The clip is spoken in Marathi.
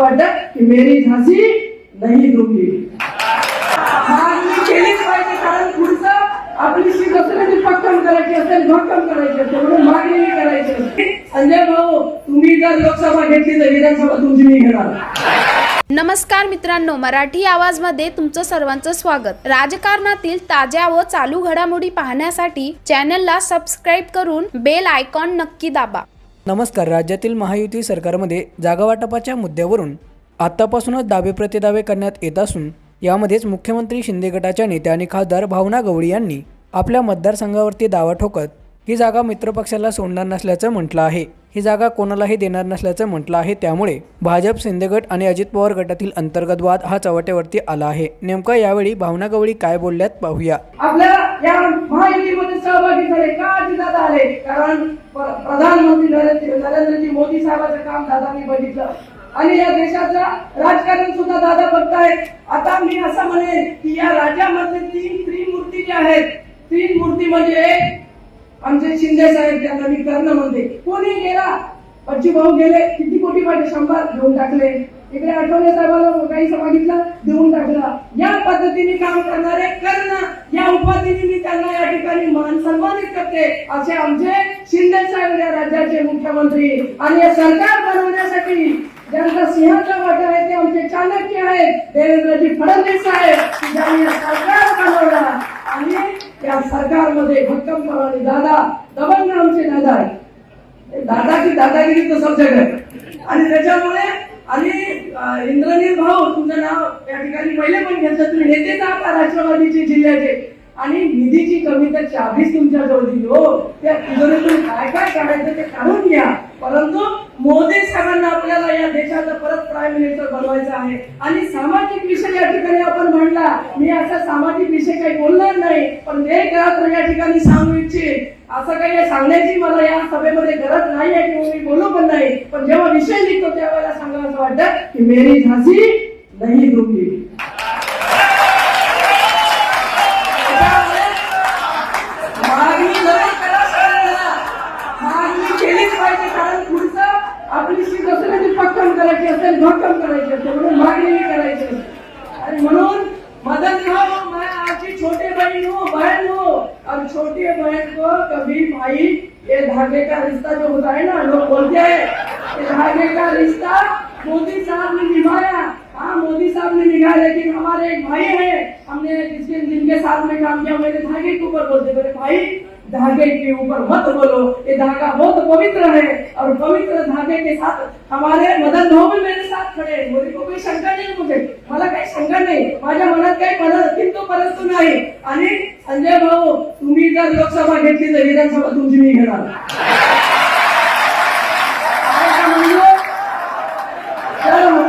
असं वाटतं की मेरी झाशी नाही दुखी केलीच पाहिजे कारण पुढचं आपली शी असेल पक्कम करायची असेल भक्कम करायची असेल म्हणून मागणी नाही करायची असते. संजय भाऊ तुम्ही जर लोकसभा घेतली तर विधानसभा तुमची मी घेणार. नमस्कार मित्रांनो मराठी आवाजमध्ये तुमचं सर्वांचं स्वागत. राजकारणातील ताज्या व चालू घडामोडी पाहण्यासाठी चॅनलला सबस्क्राईब करून बेल आयकॉन नक्की दाबा. नमस्कार. राज्यातील महायुती सरकारमध्ये जागावाटपाच्या मुद्द्यावरून आत्तापासूनच दावे प्रतिदावे करण्यात येत असून यामध्येच मुख्यमंत्री शिंदे गटाच्या नेत्या आणि खासदार भावना गवळी यांनी आपल्या मतदारसंघावरती दावा ठोकत ही जागा मित्रपक्षाला सोडणार नसल्याचं म्हटलं आहे. ही जागा कोणालाही देणार नसल्याचं म्हटलं आहे. त्यामुळे भाजप शिंदेगट आणि अजित पवार गटातील अंतर्गत वाद हा चव्हाट्यावरती आला आहे. नेमका यावेळी भावना गवळी काय बोलल्यात पाहूया. सहभागी झाले का आले? कारण प्रधानमंत्री नरेंद्रजी मोदी साहेबांचं काम दादांनी बघितलं. आणि या देशाचं राजकारण सुद्धा दादा बघतायत. आता मी असं म्हणेन की या राज्यामधले तीन त्रिमूर्ती ज्या आहेत तीन मूर्ती म्हणजे आमचे शिंदे साहेब त्यांना मी कर्ण म्हणते कोणी गेला? पच्ची भाऊ गेले किती कोटी पाहिजे शंभर घेऊन टाकले. इकडे आठवले साहेबांना काही सांगितलं देऊन टाकला. या पद्धतीने काम करणारे कर्ण या उपाधीने मी त्यांना या ठिकाणी मान सन्मानित करते असे आमचे शिंदे साहेब या राज्याचे मुख्यमंत्री. आणि हे सरकार बनवण्यासाठी ज्यांचा सिंहाचा वाटा आहे ते आमचे चाणक्य आहेत देवेंद्रजी फडणवीस साहेब ज्यांनी सरकार बनवला. आणि त्या सरकारमध्ये भक्कमपणाने दादा दबंग आमचे दादा आहे दादा की दादागिरी तर सब आणि त्याच्यामुळे आणि इंद्रनील भाऊ तुमचं नाव त्या ठिकाणी पहिले पण घेतलं तुम्ही नेतेच आता राष्ट्रवादीचे जिल्ह्याचे? आणि निधीची कमी तर चाभीच तुमच्या जवळ दिली हो. त्या तिजोरीतून काय काय काढायचं ते काढून घ्या. परंतु मोदी साहेबांना आपल्याला या देशाचा परत प्राईम मिनिस्टर बनवायचं आहे. आणि सामाजिक विषय या ठिकाणी आपण मी असा सामाजिक विषय काही बोलणार नाही पण एक रात्र या ठिकाणी सांगू इच्छित. असं काही सांगण्याची मला या सभेमध्ये गरज नाही आहे किंवा मी बोलू पण नाही. पण जेव्हा विषय निघतो त्यावेळेला सांगावं असं वाटतं की मेरी झाशी नाही दुखी कारण पुढचं आपली पक्कम करायची असेल भक्कम करायची असेल म्हणून मागणी करायची आणि म्हणून मदद करो हो मैं आपकी छोटे बहन हूँ बहन हूँ. और छोटी बहन हो, हो. को कभी भाई ये धागे का रिश्ता जो होता है ना लोग बोलते हैं ये धागे का रिश्ता मोदी साहब ने निभाया. हाँ मोदी साहब ने निभाया लेकिन हमारे एक भाई है। हमने जिसके जिनके साथ में काम किया मेरे धागे के ऊपर बोलते मेरे भाई धागे के ऊपर मत बोलो। ये धागा बहुत पवित्र है और पवित्र धागे के साथ हमारे मदन भाऊ भी मेरे साथ खड़े हैं। मुझे को कोई शंका नहीं मुझे। मला काही शंका नाही। माझ्या मनात काही मदत किंतु परंतु नाही. आणि संजय भाऊ तुम्ही जर लोकसभा घेतली तर विधानसभा तुमची मी घेणार काय का म्हणलो? चलो.